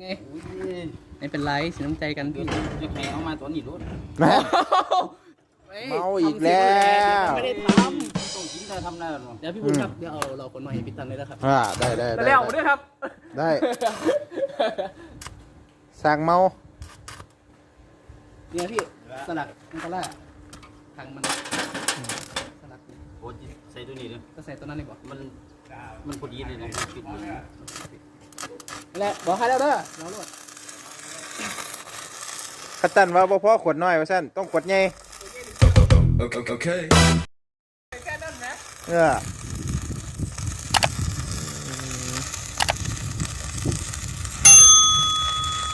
ไงอุ้ยไม่เป็นไรเสียน้ำใจกันเดี๋ยวจะแข่เอามาตอนนี้รู้แม่เมาอีกแล้วไม่ได้ทต้องกินถ้าทำได้หรอำเดี๋ยวพี่บุญครับเดี๋ยวเอาเราคนมาให้พี่ตันเลยนะครับอ่าได้ได้ได้แล้วด้วยครับ ได้สั่งเมาเนี่ยพี่สลักมันก็ล่าทางมันสลักโอ้ยใส่ตัวนี้เลยก็ใส่ตัวนั้นดีกว่ามันมันพอดีเลยนะปิดมันนั่น แหละบอกให้แล้วเด้อเราลวดคัตตันว่าบ่พอขวดน้อยว่าซั่นต้องขวดใหญ่ Okay. เออ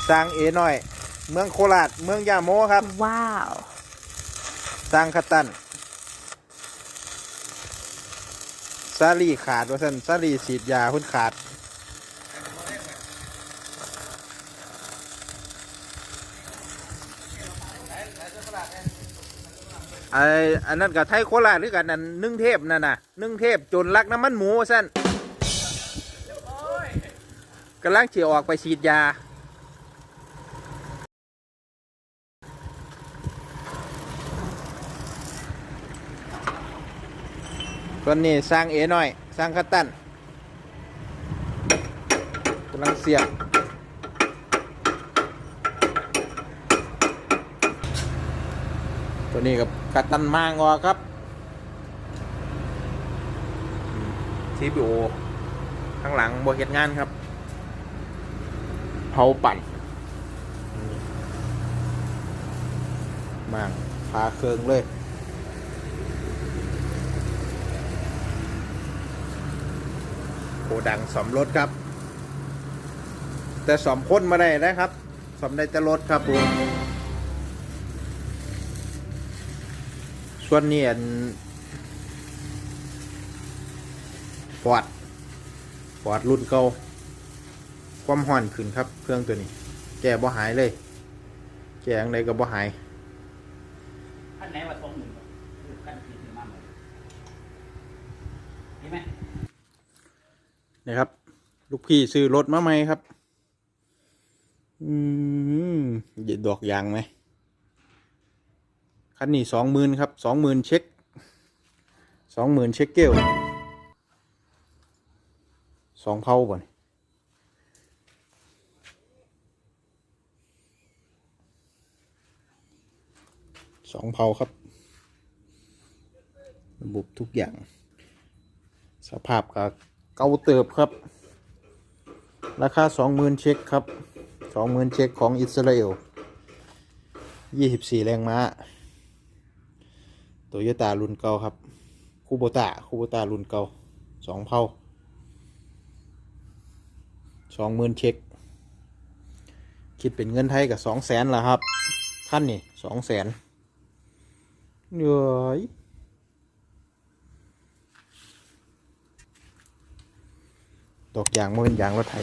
สร้างเอหน่อย เมืองโคราชเมืองยาโมครับ ว้าว สร้างคัตตันซาลีขาดว่าซั่นซาลีฉีดยาเพุ่นขาด ไอ้อันนั้นกับไทยโคราชหรือกันนั่นนึ่งเทพนั่นน่ะนึ่งเทพจนรักน้ำมันหมูสั้นกำลังเฉียออกไปฉีดยาส่วนนี้สร้างเอหน่อย สร้างคัตตันกำลังเสียบ ตัวนี้กับกัตตันมางอครับทีบีโอข้างหลังบเหตุงานครับ เผาปั่นมางพาเครื่องเลยโกดังสอมรถครับ แต่สอมพ้นมาได้นะครับสอมได้แต่รถครับผม ส่วนนี้อันฟอร์ดฟอร์ดรุ่นเก่าความห่อนขึ้นครับเครื่องตัวนี้ แก้บ่หายเลย แก้ยังไงก็บ่หายขั้นไหนว่าทงหนึ่งขั้นที่ถึงมาหมดเห็นไหมนี่ครับ ลูกพี่ซื้อรถมาใหม่ครับ อืมเด็ดดอกยางไหม คันนี้สองหมื่นครับสองหมื่นเช็คสองหมื่นเช็คเกลสองเผาบ่นสองเผาครับ ระบบทุกอย่าง สภาพก็เก่าเติบครับ ราคาสองหมื่นเช็คครับสองหมื่นเช็คของอิสราเอลยี่สิบสี่แรงม้า โตโยต้ารุ่นเก่าครับคูโบต้าคูโบต้ารุ่นเก่าสองเผาสองหมื่นเช็ค คิดเป็นเงินไทยกับสองแสนละครับขั้นนี่สองแสนเหนื่อยดอกยางมันเป็นยางรถไถ